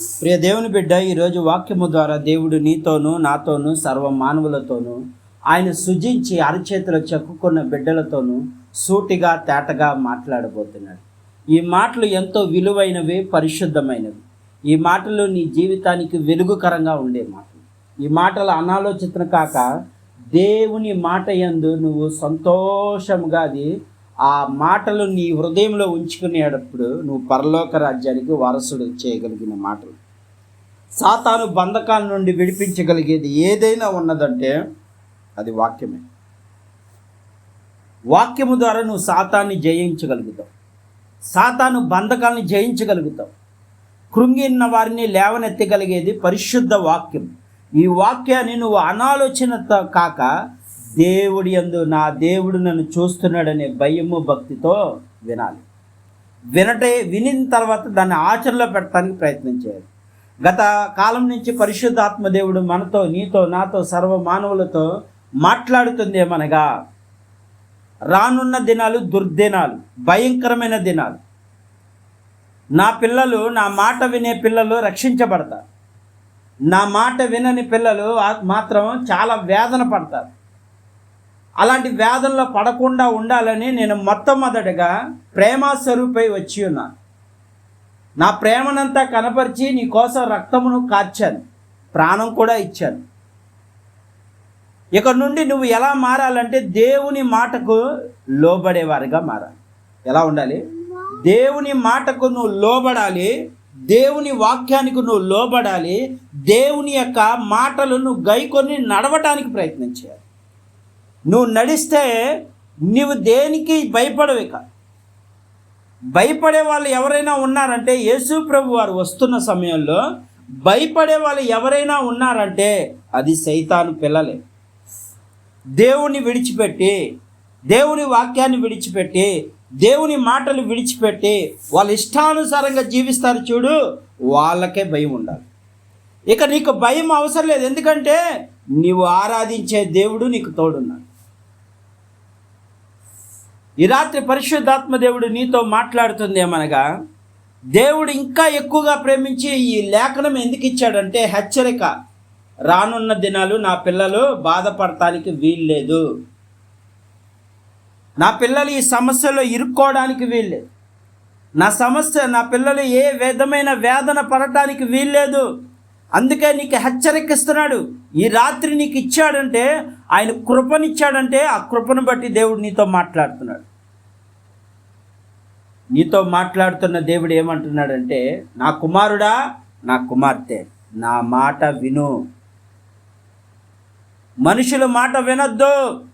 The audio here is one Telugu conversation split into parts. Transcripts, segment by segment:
ప్రియ దేవుని బిడ్డ ఈరోజు వాక్యము ద్వారా దేవుడు నీతోనూ నాతోనూ సర్వ మానవులతోనూ ఆయన సృజించి అరచేతిలో చెక్కుకున్న బిడ్డలతోనూ సూటిగా తేటగా మాట్లాడబోతున్నాడు. ఈ మాటలు ఎంతో విలువైనవి పరిశుద్ధమైనవి. ఈ మాటలు నీ జీవితానికి వెలుగుకరంగా ఉండే మాటలు. ఈ మాటలు అనాలోచితం కాక దేవుని మాట యందు నువ్వు సంతోషముగా అది ఆ మాటలు నీ హృదయంలో ఉంచుకునేటప్పుడు నువ్వు పరలోక రాజ్యానికి వారసుడు చేయగలిగిన మాటలు. సాతాను బంధకాల నుండి విడిపించగలిగేది ఏదైనా ఉన్నదంటే అది వాక్యమే. వాక్యము ద్వారా నువ్వు సాతాన్ని జయించగలుగుతావు. సాతాను బంధకాలను జయించగలుగుతావు. కృంగిన్న వారిని లేవనెత్తగలిగేది పరిశుద్ధ వాక్యం. ఈ వాక్యాన్ని నువ్వు అనాలోచనతో కాక దేవుడి యందు నా దేవుడు నన్ను చూస్తున్నాడనే భయము భక్తితో వినాలి. వినటే వినిన తర్వాత దాన్ని ఆచరణలో పెట్టడానికి ప్రయత్నం చేయాలి. గత కాలం నుంచి పరిశుద్ధాత్మ దేవుడు మనతో నీతో నాతో సర్వ మానవులతో మాట్లాడుతుంది ఏమనగా రానున్న దినాలు దుర్దినాలు భయంకరమైన దినాలు. నా పిల్లలు నా మాట వినే పిల్లలు రక్షించబడతారు. నా మాట వినని పిల్లలు మాత్రం చాలా వేదన పడతారు. అలాంటి వ్యాధుల్లో పడకుండా ఉండాలని నేను మొట్టమొదటిగా ప్రేమ స్వరూపై వచ్చి ఉన్నాను. నా ప్రేమనంతా కనపరిచి నీ కోసం రక్తమును కార్చాను. ప్రాణం కూడా ఇచ్చాను. ఇక నుండి నువ్వు ఎలా మారాలంటే దేవుని మాటకు లోబడేవారిగా మారాలి. ఎలా ఉండాలి? దేవుని మాటకు నువ్వు లోబడాలి. దేవుని వాక్యానికి నువ్వు లోబడాలి. దేవుని యొక్క మాటలు నువ్వు గైకొని నడవటానికి ప్రయత్నం చేయాలి. నువ్వు నడిస్తే నీవు దేనికి భయపడవిక భయపడే వాళ్ళు ఎవరైనా ఉన్నారంటే యేసు ప్రభు వారు వస్తున్న సమయంలో భయపడే వాళ్ళు ఎవరైనా ఉన్నారంటే అది సైతాను పిల్లలే. దేవుని విడిచిపెట్టి దేవుని వాక్యాన్ని విడిచిపెట్టి దేవుని మాటలు విడిచిపెట్టి వాళ్ళ ఇష్టానుసారంగా జీవిస్తారు చూడు వాళ్ళకే భయం ఉండాలి. ఇక నీకు భయం అవసరం లేదు. ఎందుకంటే నీవు ఆరాధించే దేవుడు నీకు తోడున్నాడు. ఈ రాత్రి పరిశుద్ధాత్మ దేవుడు నీతో మాట్లాడుతుంది ఏమనగా దేవుడు ఇంకా ఎక్కువగా ప్రేమించి ఈ లేఖనం ఎందుకు ఇచ్చాడంటే హెచ్చరిక. రానున్న దినాలు నా పిల్లలు బాధపడటానికి వీల్లేదు. నా పిల్లలు ఈ సమస్యలో ఇరుక్కోవడానికి వీల్లేదు. నా సమస్య నా పిల్లలు ఏ విధమైన వేదన పడటానికి వీల్లేదు. అందుకే నీకు హెచ్చరికిస్తున్నాడు. ఈ రాత్రి నీకు ఇచ్చాడంటే ఆయన కృపనిచ్చాడంటే ఆ కృపను బట్టి దేవుడు నీతో మాట్లాడుతున్నాడు. నీతో మాట్లాడుతున్న దేవుడు ఏమంటున్నాడంటే నా కుమారుడా నా కుమార్తె నా మాట విను. మనుషుల మాట వినొద్దు.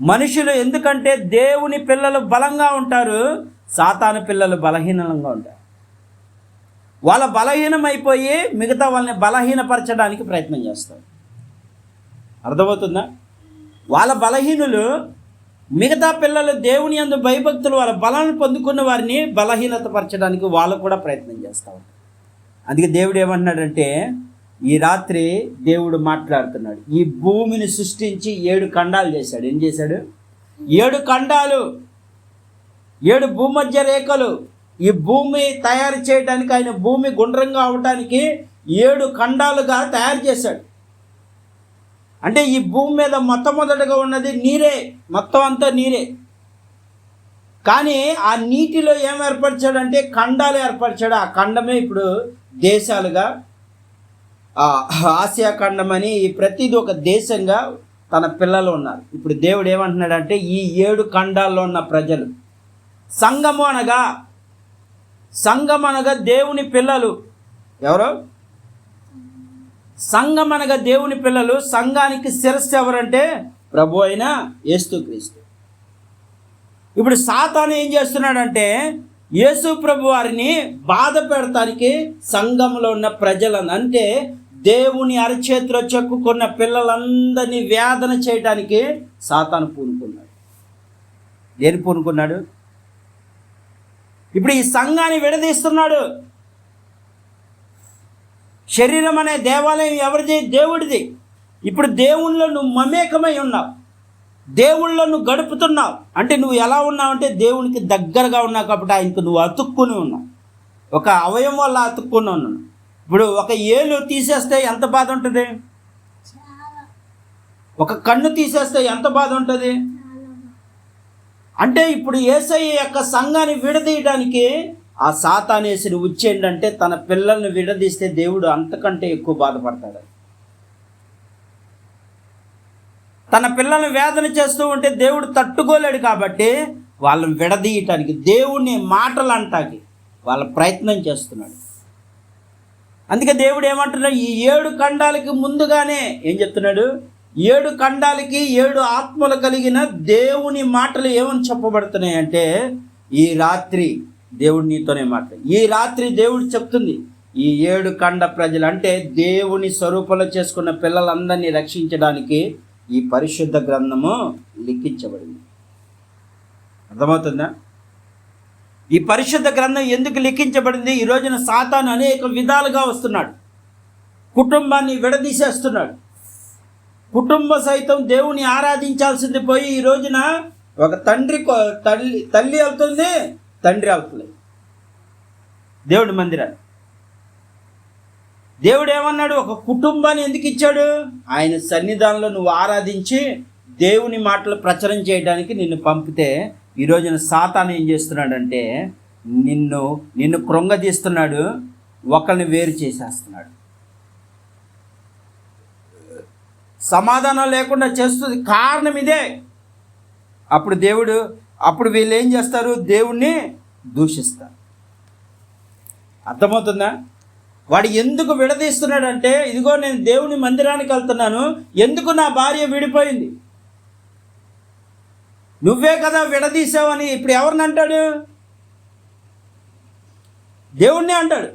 మనుషులు ఎందుకంటే దేవుని పిల్లలు బలంగా ఉంటారు సాతాను పిల్లలు బలహీనంగా ఉంటారు. వాళ్ళ బలహీనమైపోయి మిగతా వాళ్ళని బలహీనపరచడానికి ప్రయత్నం చేస్తారు. అర్థమవుతుందా? వాళ్ళ బలహీనులు మిగతా పిల్లలు దేవుని అందు భయభక్తులు వాళ్ళ బలాన్ని పొందుకున్న వారిని బలహీనతపరచడానికి వాళ్ళు కూడా ప్రయత్నం చేస్తూ ఉంటారు. అందుకే దేవుడు ఏమంటున్నాడంటే ఈ రాత్రి దేవుడు మాట్లాడుతున్నాడు. ఈ భూమిని సృష్టించి ఏడు ఖండాలు చేశాడు. ఏం చేశాడు? ఏడు ఖండాలు. ఏడు భూమధ్య రేఖలు. ఈ భూమి తయారు చేయడానికి ఆయన భూమి గుండ్రంగా అవటానికి ఏడు ఖండాలుగా తయారు చేశాడు. అంటే ఈ భూమి మీద మొట్టమొదటిగా ఉన్నది నీరే మొత్తం అంతా నీరే. కానీ ఆ నీటిలో ఏం ఏర్పరిచాడంటే ఖండాలు ఏర్పరిచాడు. ఆ ఖండమే ఇప్పుడు దేశాలుగా ఆసియా ఖండం అని ప్రతిది ఒక దేశంగా తన పిల్లలు ఉన్నారు. ఇప్పుడు దేవుడు ఏమంటున్నాడంటే ఈ ఏడు ఖండాల్లో ఉన్న ప్రజలు సంఘము అనగా సంఘం అనగా దేవుని పిల్లలు. ఎవరు? సంఘం అనగా దేవుని పిల్లలు సంఘానికి శిరస్సు ఎవరంటే? ప్రభు అయిన యేసుక్రీస్తు ఇప్పుడు సాతాను ఏం చేస్తున్నాడంటే యేసు ప్రభు వారిని బాధ పెడతానికి సంఘంలో ఉన్న ప్రజలను అంటే దేవుని అరచేతిలో చెక్కుకున్న పిల్లలందరినీ వేదన చేయడానికి సాతాను పూనుకున్నాడు. దేని పూనుకున్నాడు? ఇప్పుడు ఈ సంఘాన్ని విడదీస్తున్నాడు. శరీరం అనే దేవాలయం ఎవరిది? దేవుడిది. ఇప్పుడు దేవుళ్ళో నువ్వు మమేకమై ఉన్నావు. దేవుళ్ళో నువ్వు గడుపుతున్నావు. అంటే నువ్వు ఎలా ఉన్నావు అంటే దేవునికి దగ్గరగా ఉన్నావు కాబట్టి ఆయనకు నువ్వు అతుక్కుని ఉన్నావు. ఒక అవయం వల్ల అతుక్కుని ఉన్నాను ఇప్పుడు ఒక ఏలు తీసేస్తే ఎంత బాధ ఉంటుంది? ఒక కన్ను తీసేస్తే ఎంత బాధ ఉంటుంది? అంటే ఇప్పుడు ఏసై యొక్క సంఘాన్ని విడదీయడానికి ఆ సాతానేసిని ఉచ్చేంటంటే తన పిల్లల్ని విడదీస్తే దేవుడు అంతకంటే ఎక్కువ బాధపడతాడు. తన పిల్లల్ని వేదన చేస్తూ ఉంటే దేవుడు తట్టుకోలేడు కాబట్టి వాళ్ళని విడదీయటానికి దేవుని మాటలు అంటాకి వాళ్ళ ప్రయత్నం చేస్తున్నాడు. అందుకే దేవుడు ఏమంటున్నాడు? ఈ ఏడు ఖండాలకి ముందుగానే ఏం చెప్తున్నాడు? ఏడు ఖండాలకి ఏడు ఆత్మలు కలిగిన దేవుని మాటలు ఏమని చెప్పబడుతున్నాయి అంటే ఈ రాత్రి దేవుడు నీతోనే మాట ఈ రాత్రి దేవుడు చెప్తుంది ఈ ఏడు ఖండ ప్రజలు అంటే దేవుని స్వరూపంలో చేసుకున్న పిల్లలందరినీ రక్షించడానికి ఈ పరిశుద్ధ గ్రంథము లిఖించబడింది. అర్థమవుతుందా? ఈ పరిశుద్ధ గ్రంథం ఎందుకు లిఖించబడింది? ఈ రోజున సాతాను అనేక విధాలుగా వస్తున్నాడు. కుటుంబాన్ని విడదీసేస్తున్నాడు. కుటుంబ సైతం దేవుని ఆరాధించాల్సింది పోయి ఈ రోజున ఒక తండ్రి తల్లి తల్లి వెళ్తుంది తండ్రి అవుతుంది దేవుడి మందిరాన్ని దేవుడు ఏమన్నాడు? ఒక కుటుంబాన్ని ఎందుకు ఇచ్చాడు? ఆయన సన్నిధానంలో నువ్వు ఆరాధించి దేవుని మాటలు ప్రచారం చేయడానికి నిన్ను పంపితే ఈ రోజున సాతాను ఏం చేస్తున్నాడంటే నిన్ను నిన్ను కృంగదీస్తున్నాడు ఒకరిని వేరు చేసేస్తున్నాడు. సమాధానం లేకుండా చేస్తుంది. కారణం ఇదే. అప్పుడు దేవుడు అప్పుడు వీళ్ళు ఏం చేస్తారు? దేవుణ్ణి దూషిస్తారు. అర్థమవుతుందా? వాడు ఎందుకు విడదీస్తున్నాడంటే ఇదిగో నేను దేవుని మందిరానికి వెళ్తున్నాను ఎందుకు నా భార్య విడిపోయింది? నువ్వే కదా విడదీసావని ఇప్పుడు ఎవరిని అంటాడు? దేవుణ్ణి అంటాడు.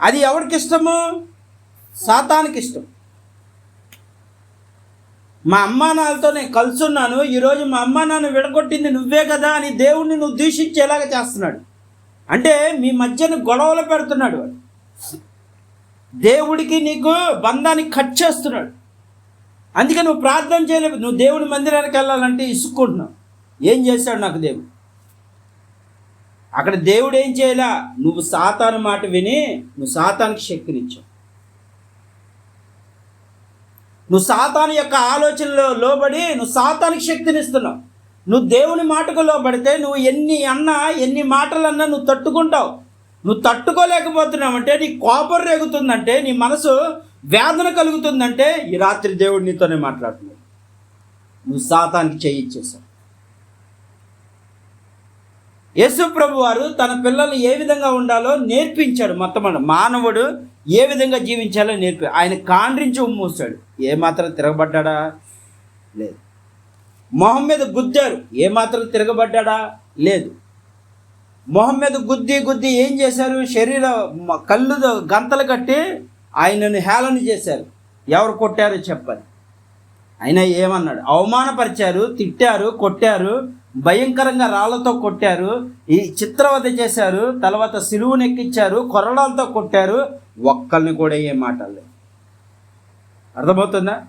అది ఎవరికి ఇష్టము? సాతానికి ఇష్టం. మా అమ్మా నాన్నలతో నేను కలుసున్నాను ఈరోజు మా అమ్మా నాన్న విడగొట్టింది నువ్వే కదా అని దేవుణ్ణి నువ్వు దూషించేలాగా చేస్తున్నాడు. అంటే మీ మధ్యన గొడవలు పెడుతున్నాడు వాడు. దేవుడికి నీకు బంధాన్ని కట్ చేస్తున్నాడు. అందుకే నువ్వు ప్రార్థన చేయలేవు. నువ్వు దేవుడి మందిరానికి వెళ్ళాలంటే ఇసుక్కుంటున్నావు. ఏం చేశాడు నాకు దేవుడు? అక్కడ దేవుడు ఏం చేయలే? నువ్వు సాతాను మాట విని నువ్వు సాతానికి శక్తినిచ్చావు. నువ్వు సాతాను యొక్క ఆలోచనలో లోబడి నువ్వు సాతానికి శక్తినిస్తున్నావు నువ్వు దేవుని మాటకు లోబడితే నువ్వు ఎన్ని అన్నా ఎన్ని మాటలన్నా నువ్వు తట్టుకుంటావు. నువ్వు తట్టుకోలేకపోతున్నావు అంటే నీ కోపం రేగుతుందంటే నీ మనసు వేదన కలుగుతుందంటే ఈ రాత్రి దేవుడు నీతోనే మాట్లాడుతున్నాడు. నువ్వు సాతానికి చేయించేశావు యేసుప్రభు వారు తన పిల్లలు ఏ విధంగా ఉండాలో నేర్పించాడు మొత్తం మానవుడు ఏ విధంగా జీవించాలో నేర్పి ఆయన కాండ్రించి ఉమ్మూస్తాడు ఏమాత్రం తిరగబడ్డాడా? లేదు. మొహం మీద గుద్దారు. ఏమాత్రం తిరగబడ్డాడా? లేదు. మొహం మీద గుద్ది గుద్ది ఏం చేశారు? శరీర కళ్ళు గంతలు కట్టి ఆయనను హేళన చేశారు. ఎవరు కొట్టారో చెప్పాలి. అయినా ఏమన్నాడు? అవమానపరిచారు తిట్టారు కొట్టారు భయంకరంగా రాళ్ళతో కొట్టారు. ఈ చిత్రవద చేశారు. తర్వాత సిలువును ఎక్కించారు. కొరడాలతో కొట్టారు. ఒక్కల్ని కూడా ఏం మాటలేదు అర్థమవుతుందా?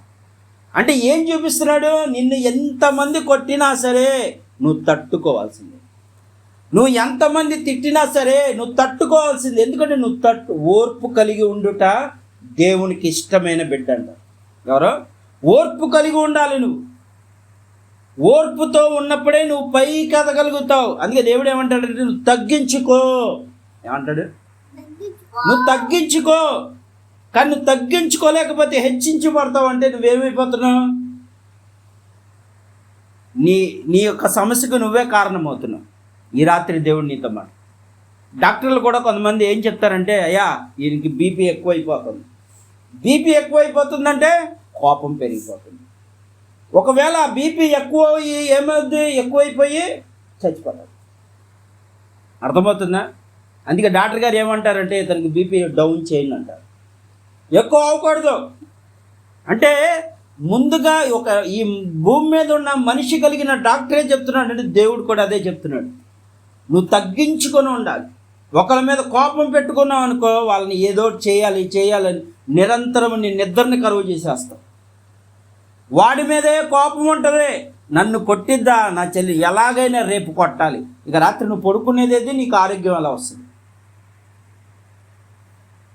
అంటే ఏం చూపిస్తున్నాడు? నిన్ను ఎంతమంది కొట్టినా సరే నువ్వు తట్టుకోవాల్సిందే. నువ్వు ఎంతమంది తిట్టినా సరే నువ్వు తట్టుకోవాల్సింది. ఎందుకంటే నువ్వు తట్టు ఓర్పు కలిగి ఉండుట దేవునికి ఇష్టమైన బిడ్డ అంట. ఎవరో? ఓర్పు కలిగి ఉండాలి నువ్వు. ఓర్పుతో ఉన్నప్పుడే నువ్వు పైకి ఎదగలుగుతావు అందుకే దేవుడు ఏమంటాడంటే నువ్వు తగ్గించుకో. ఏమంటాడు? నువ్వు తగ్గించుకో. కానీ నువ్వు తగ్గించుకోలేకపోతే హెచ్చించబడతావు అంటే నువ్వేమైపోతున్నావు? నీ నీ యొక్క సమస్యకు నువ్వే కారణమవుతున్నావు. ఈ రాత్రి దేవుడు నీతో మాట. డాక్టర్లు కూడా కొంతమంది ఏం చెప్తారంటే అయ్యా ఈయనకి బీపీ ఎక్కువైపోతుంది. బీపీ ఎక్కువైపోతుందంటే కోపం పెరిగిపోతుంది. ఒకవేళ ఆ బీపీ ఎక్కువ ఏమైంది? ఏమవుద్ది ఎక్కువైపోయి చచ్చిపోతాడు. అర్థమవుతుందా? అందుకే డాక్టర్ గారు ఏమంటారంటే ఇతనికి బీపీ డౌన్ చేయండి అంటారు. ఎక్కువ అవ్వకూడదు. అంటే ముందుగా ఒక ఈ భూమి మీద ఉన్న మనిషి కలిగిన డాక్టరే చెప్తున్నాడు అంటే దేవుడు కూడా అదే చెప్తున్నాడు. నువ్వు తగ్గించుకొని ఉండాలి. ఒకరి మీద కోపం పెట్టుకున్నావు అనుకో వాళ్ళని ఏదో చేయాలి చేయాలని నిరంతరం నీ నిద్రని కరువు చేసేస్తావు. వాడి మీదే కోపం ఉంటుంది. నన్ను కొట్టిద్దా నా చెల్లి? ఎలాగైనా రేపు కొట్టాలి. ఇక రాత్రి నువ్వు పడుకునేదేది నీకు ఆరోగ్యం ఎలా వస్తుంది?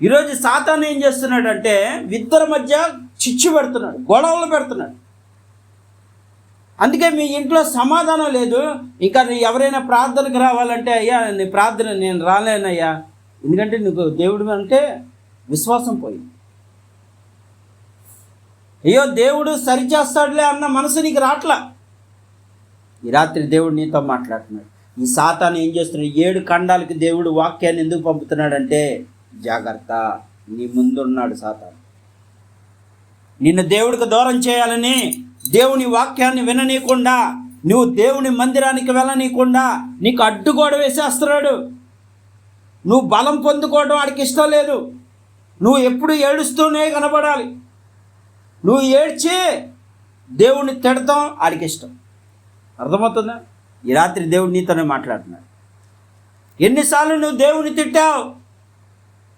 ఈరోజు సాతాను ఏం చేస్తున్నాడంటే ఇద్దరి మధ్య చిచ్చు పెడుతున్నాడు గొడవలు పెడుతున్నాడు. అందుకే మీ ఇంట్లో సమాధానం లేదు. ఇంకా నీ ఎవరైనా ప్రార్థనకు రావాలంటే అయ్యా నీ ప్రార్థన నేను రాలేనయ్యా. ఎందుకంటే నీకు దేవుడు అంటే విశ్వాసం పోయింది. అయ్యో దేవుడు సరిచేస్తాడులే అన్న మనసు నీకు రాట్లా? ఈ రాత్రి దేవుడు నీతో మాట్లాడుతున్నాడు. ఈ సాతాను ఏం చేస్తున్నాడు? ఏడు ఖండాలకి దేవుడు వాక్యాన్ని ఎందుకు పంపుతున్నాడంటే జాగ్రత్త నీ ముందున్నాడు సాతాను. నిన్ను దేవుడికి దూరం చేయాలని దేవుని వాక్యాన్ని విననీయకుండా నువ్వు దేవుని మందిరానికి వెళ్ళనీయకుండా నీకు అడ్డుగోడ వేసేస్తున్నాడు. నువ్వు బలం పొందుకోవడం వాడికి ఇష్టం లేదు. నువ్వు ఎప్పుడు ఏడుస్తూనే కనబడాలి. నువ్వు ఏడ్చి దేవుణ్ణి తిడతాం ఆడికి ఇష్టం. అర్థమవుతుందా? ఈ రాత్రి దేవుడు నీతోనే మాట్లాడుతున్నాడు. ఎన్నిసార్లు నువ్వు దేవుని తిట్టావు?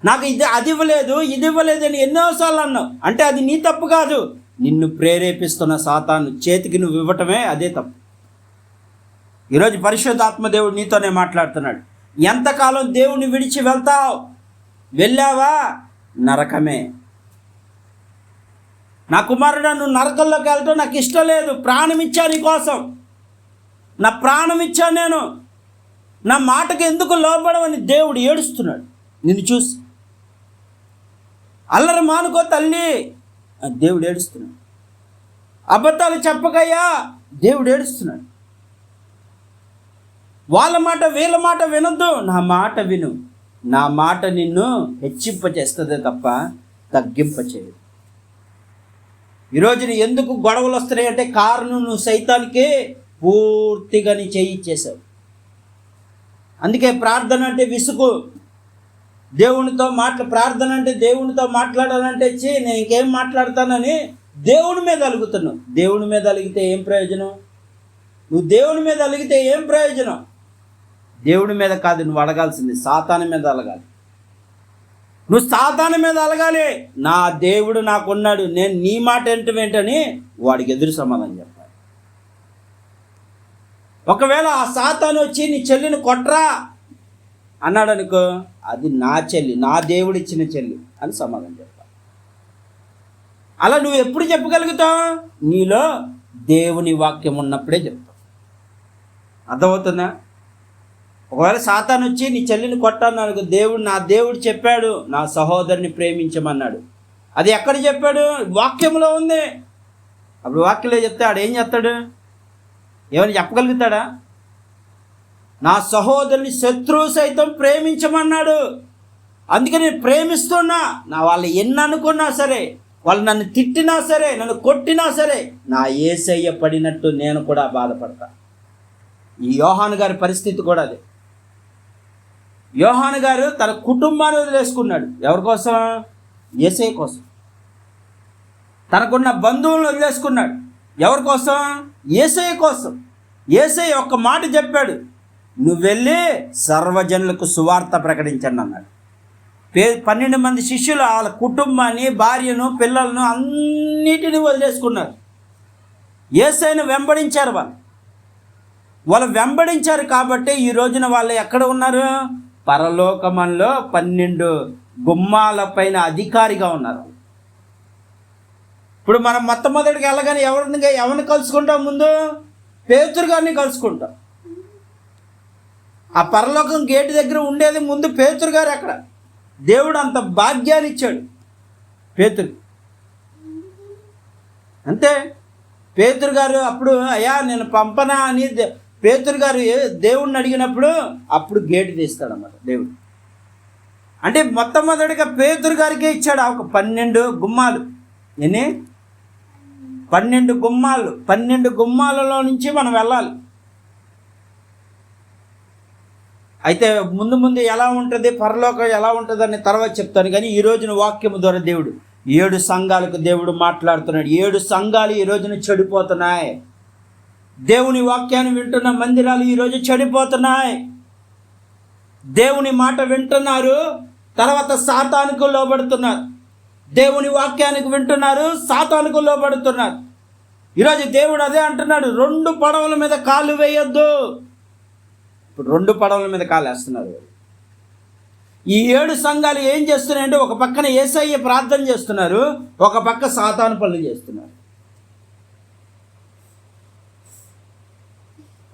నాకు ఇది అది ఇవ్వలేదు ఇది ఇవ్వలేదు అని ఎన్నోసార్లు అన్నావు. అంటే అది నీ తప్పు కాదు. నిన్ను ప్రేరేపిస్తున్న సాతాను చేతికి నువ్వు ఇవ్వటమే అదే తప్పు. ఈరోజు పరిశుద్ధాత్మ దేవుడు నీతోనే మాట్లాడుతున్నాడు. ఎంతకాలం దేవుని విడిచి వెళ్తావు? వెళ్ళావా? నరకమే. నా కుమారుడు నువ్వు నరకంలోకి వెళ్ళటం నాకు ఇష్టం లేదు. ప్రాణం ఇచ్చా నీ కోసం. నా ప్రాణం ఇచ్చా నేను. నా మాటకు ఎందుకు లోపడమని దేవుడు ఏడుస్తున్నాడు. నిన్ను చూసి. అల్లరి మానుకో తల్లి దేవుడు ఏడుస్తున్నాడు. అబద్ధాలు చెప్పకయ్యా దేవుడు ఏడుస్తున్నాడు. వాళ్ళ మాట వీళ్ళ మాట వినొద్దు. నా మాట విను. నా మాట నిన్ను హెచ్చింపచేస్తుంది తప్ప తగ్గింప చేయదు ఈరోజు ఎందుకు గొడవలు వస్తున్నాయి అంటే కారణం నువ్వు సైతానికే పూర్తిగా నీ చేయించేశావు అందుకే ప్రార్థన అంటే విసుగు. దేవునితో మాట్లా ప్రార్థన అంటే దేవునితో మాట్లాడాలంటే చే నేను ఇంకేం మాట్లాడతానని దేవుని మీద అలుగుతున్నావు. దేవుని మీద అలిగితే ఏం ప్రయోజనం? నువ్వు దేవుని మీద అలిగితే ఏం ప్రయోజనం? దేవుడి మీద కాదు నువ్వు అడగాల్సింది సాతాని మీద అలగాలి. నువ్వు సాతాను మీద అలగాలి. నా దేవుడు నాకున్నాడు. నేను నీ మాట ఏంటని వాడికి ఎదురు సమాధానం చెప్పాలి. ఒకవేళ ఆ సాతాను వచ్చి నీ చెల్లిని కొట్రా అన్నాడు అనుకో అది నా చెల్లి నా దేవుడు ఇచ్చిన చెల్లి అని సమాధానం చెప్పాలి. అలా నువ్వు ఎప్పుడు చెప్పగలుగుతావు? నీలో దేవుని వాక్యం ఉన్నప్పుడే చెప్తావు. అర్థమవుతుందా? ఒకవేళ సాతాను వచ్చి నీ చెల్లిని కొట్టాను దేవుడు నా దేవుడు చెప్పాడు నా సహోదరుని ప్రేమించమన్నాడు. అది ఎక్కడ చెప్పాడు? వాక్యంలో ఉంది. అప్పుడు వాక్యంలో చెప్తే ఆడు ఏం చేస్తాడు ఏమైనా చెప్పగలుగుతాడా? నా సహోదరుని శత్రువు సైతం ప్రేమించమన్నాడు. అందుకే నేను ప్రేమిస్తున్నా. నా వాళ్ళు ఎన్ని అనుకున్నా సరే వాళ్ళు నన్ను తిట్టినా సరే నన్ను కొట్టినా సరే నా ఏసయ్య పడినట్టు నేను కూడా బాధపడతా. ఈ యోహాను గారి పరిస్థితి కూడా అదే. యోహాను గారు తన కుటుంబాన్ని వదిలేసుకున్నాడు. ఎవరి కోసం? ఏసై కోసం. తనకున్న బంధువులను వదిలేసుకున్నాడు. ఎవరి కోసం? ఏసై కోసం. ఏసై ఒక్క మాట చెప్పాడు. నువ్వు వెళ్ళి సర్వజనులకు సువార్త ప్రకటించండి అన్నాడు. పే పన్నెండు మంది శిష్యులు వాళ్ళ కుటుంబాన్ని భార్యను పిల్లలను అన్నిటిని వదిలేసుకున్నారు. ఏసైను వెంబడించారు వాళ్ళు. వాళ్ళు వెంబడించారు కాబట్టి ఈ రోజున వాళ్ళు ఎక్కడ ఉన్నారు? పరలోకమంలో పన్నెండు గుమ్మాల పైన అధికారిగా ఉన్నారు. ఇప్పుడు మనం మొట్టమొదటికి వెళ్ళగానే ఎవరిని ఎవరిని కలుసుకుంటాం ముందు? పేతురు గారిని కలుసుకుంటాం. ఆ పరలోకం గేటు దగ్గర ఉండేది ముందు పేతురు గారు అక్కడ. దేవుడు అంత భాగ్యాన్ని ఇచ్చాడు పేతురు. అంతే. పేతురు గారు అప్పుడు అయ్యా నేను పంపనా? అని పేతురు గారు దేవుణ్ణి అడిగినప్పుడు అప్పుడు గేటు తీస్తాడన్నమాట దేవుడు. అంటే మొట్టమొదటిగా పేతురు గారికే ఇచ్చాడు ఒక పన్నెండు గుమ్మాలు. ఎన్ని? పన్నెండు గుమ్మాలు. పన్నెండు గుమ్మాలలో నుంచి మనం వెళ్ళాలి. అయితే ముందు ముందు ఎలా ఉంటుంది? పరలోకం ఎలా ఉంటుందని తర్వాత చెప్తాను. కానీ ఈ రోజున వాక్యము ద్వారా దేవుడు ఏడు సంఘాలకు దేవుడు మాట్లాడుతున్నాడు. ఏడు సంఘాలు ఈ రోజున చెడిపోతున్నాయి. దేవుని వాక్యాన్ని వింటున్న మందిరాలు ఈరోజు చెడిపోతున్నాయి. దేవుని మాట వింటున్నారు తర్వాత సాతానుకు లోబడుతున్నారు. దేవుని వాక్యానికి వింటున్నారు సాతానుకు లోబడుతున్నారు. ఈరోజు దేవుడు అదే అంటున్నాడు రెండు పడవల మీద కాలు వేయొద్దు. ఇప్పుడు రెండు పడవల మీద కాలు వేస్తున్నారు ఈ ఏడు సంఘాలు ఏం చేస్తున్నాయంటే ఒక పక్కన ఏసయ్య ప్రార్థన చేస్తున్నారు ఒక పక్క సాతాను పనులు చేస్తున్నారు.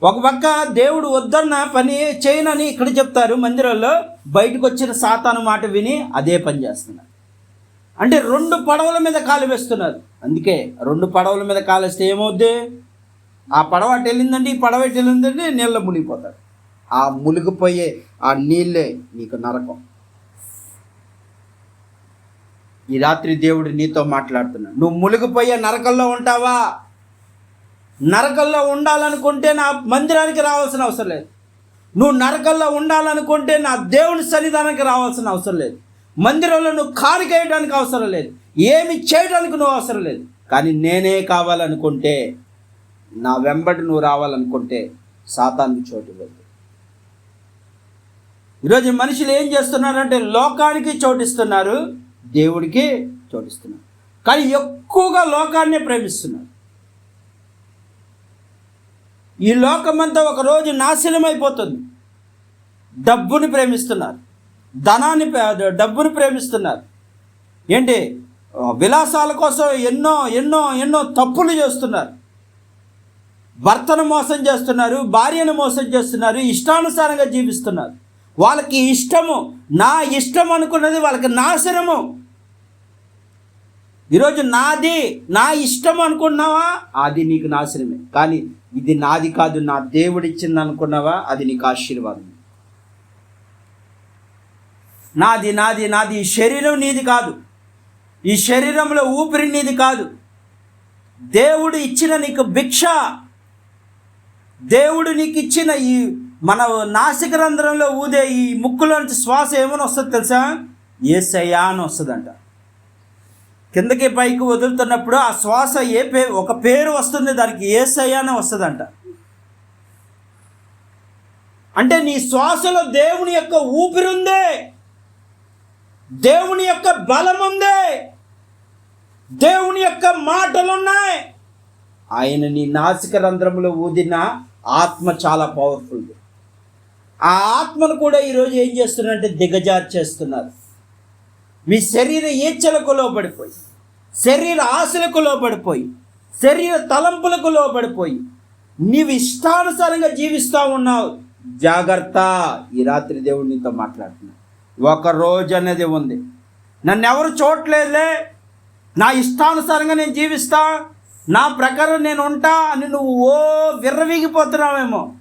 ఒక పక్క దేవుడు వద్దన్న పని చేయనని ఇక్కడ చెప్తారు మందిరంలో. బయటకు వచ్చిన సాతాను మాట విని అదే పని చేస్తున్నారు. అంటే రెండు పడవల మీద కాలు వేస్తున్నారు. అందుకే రెండు పడవల మీద కాలు వేస్తే ఏమవుద్ది? ఆ పడవ అటు వెళ్ళిందండి ఈ పడవ ఇటు వెళ్ళిందండి నీళ్ళ మునిగిపోతాడు ఆ మునిగిపోయే ఆ నీళ్ళే నీకు నరకం. ఈ రాత్రి దేవుడు నీతో మాట్లాడుతున్నాడు. నువ్వు మునిగిపోయే నరకంలో ఉంటావా? నరకల్లో ఉండాలనుకుంటే నా మందిరానికి రావాల్సిన అవసరం లేదు. నువ్వు నరకల్లో ఉండాలనుకుంటే నా దేవుని సన్నిధానానికి రావాల్సిన అవసరం లేదు. మందిరంలో నువ్వు కారికేయడానికి అవసరం లేదు. ఏమి చేయడానికి నువ్వు అవసరం లేదు. కానీ నేనే కావాలనుకుంటే నా వెంబడి నువ్వు రావాలనుకుంటే సాతానికి చోటు లేదు. ఈరోజు మనుషులు ఏం చేస్తున్నారంటే లోకానికి చోటిస్తున్నారు దేవుడికి చోటిస్తున్నారు. కానీ ఎక్కువగా లోకాన్నే ప్రేమిస్తున్నారు. ఈ లోకమంతా ఒక రోజు నాశనం అయిపోతుంది డబ్బుని ప్రేమిస్తున్నారు. ధనాన్ని డబ్బుని ప్రేమిస్తున్నారు. ఏంటి? విలాసాల కోసం ఎన్నో ఎన్నో ఎన్నో తప్పులు చేస్తున్నారు. భర్తను మోసం చేస్తున్నారు భార్యను మోసం చేస్తున్నారు ఇష్టానుసారంగా జీవిస్తున్నారు. వాళ్ళకి ఇష్టము నా ఇష్టం అనుకున్నది వాళ్ళకి నాశనము. ఈరోజు నాది నా ఇష్టం అనుకున్నావా అది నీకు నాశనమే. కానీ ఇది నాది కాదు నా దేవుడిచ్చింది అనుకున్నావా? అది నీకు ఆశీర్వాదం. నాది నాది నాది ఈ శరీరం నీది కాదు. ఈ శరీరంలో ఊపిరి నీది కాదు. దేవుడు ఇచ్చిన నీకు భిక్ష. దేవుడు నీకు ఇచ్చిన ఈ మన నాసిక రంధ్రంలో ఊదే ఈ ముక్కులోంచి శ్వాస ఏమని వస్తుంది తెలుసా? ఏసయ్యా అని వస్తుందంట. కిందకి పైకి వదులుతున్నప్పుడు ఆ శ్వాస ఏ పే ఒక పేరు వస్తుంది దానికి ఏ అని వస్తుందంట. అంటే నీ శ్వాసలో దేవుని యొక్క ఊపిరుందే. దేవుని యొక్క బలం ఉంది దేవుని యొక్క మాటలు ఉన్నాయి ఆయన నీ నాసిక రంధ్రములో ఊదిన ఆత్మ చాలా పవర్ఫుల్ ఆ ఆత్మను కూడా ఈరోజు ఏం చేస్తున్నారంటే దిగజార్చేస్తున్నారు. మీ శరీర ఈచ్ఛలకు లోపడిపోయి శరీర ఆశలకు లోపడిపోయి శరీర తలంపులకు లోపడిపోయి నీవు ఇష్టానుసారంగా జీవిస్తూ ఉన్నావు. జాగ్రత్త ఈ రాత్రి దేవుడు నీతో మాట్లాడుతున్నాడు. ఒక రోజు అనేది ఉంది. నన్ను ఎవరు చూడలేదులే నా ఇష్టానుసారంగా నేను జీవిస్తా నా ప్రకారం నేను ఉంటా అని నువ్వు ఓ విర్రవీగిపోతున్నావేమో.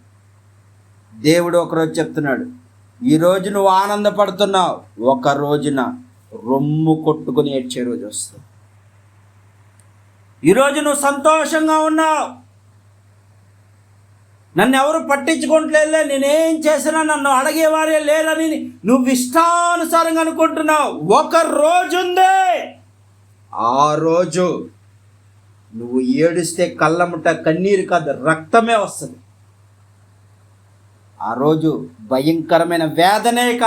దేవుడు ఒకరోజు చెప్తున్నాడు ఈరోజు నువ్వు ఆనందపడుతున్నావు ఒక రోజున రొమ్ము కొట్టుకుని ఏడ్చే రోజు వస్తుంది. ఈరోజు నువ్వు సంతోషంగా ఉన్నావు. నన్ను ఎవరు పట్టించుకోవట్లేదులే నేనేం చేసినా నన్ను అడిగేవారే లేరని నువ్వు ఇష్టానుసారంగా అనుకుంటున్నావు. ఒక రోజు ఉంది ఆ రోజు నువ్వు ఏడిస్తే కళ్ళముట కన్నీరు కాదు రక్తమే వస్తుంది. ఆ రోజు భయంకరమైన వేదనేక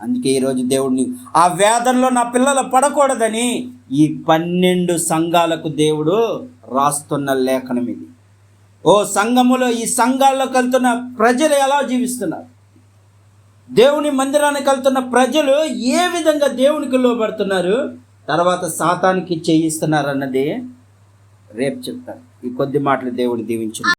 అందుకే ఈరోజు దేవుడిని ఆ వేదనలో నా పిల్లలు పడకూడదని ఈ పన్నెండు సంఘాలకు దేవుడు రాస్తున్న లేఖనం ఇది. ఓ సంఘములో ఈ సంఘాల్లోకి వెళ్తున్న ప్రజలు ఎలా జీవిస్తున్నారు? దేవుని మందిరానికి వెళ్తున్న ప్రజలు ఏ విధంగా దేవునికి లోబడుతున్నారు? తర్వాత సాతానికి చేయిస్తున్నారు అన్నది రేపు చెప్తాను. ఈ కొద్ది మాటలు దేవుడు దీవించు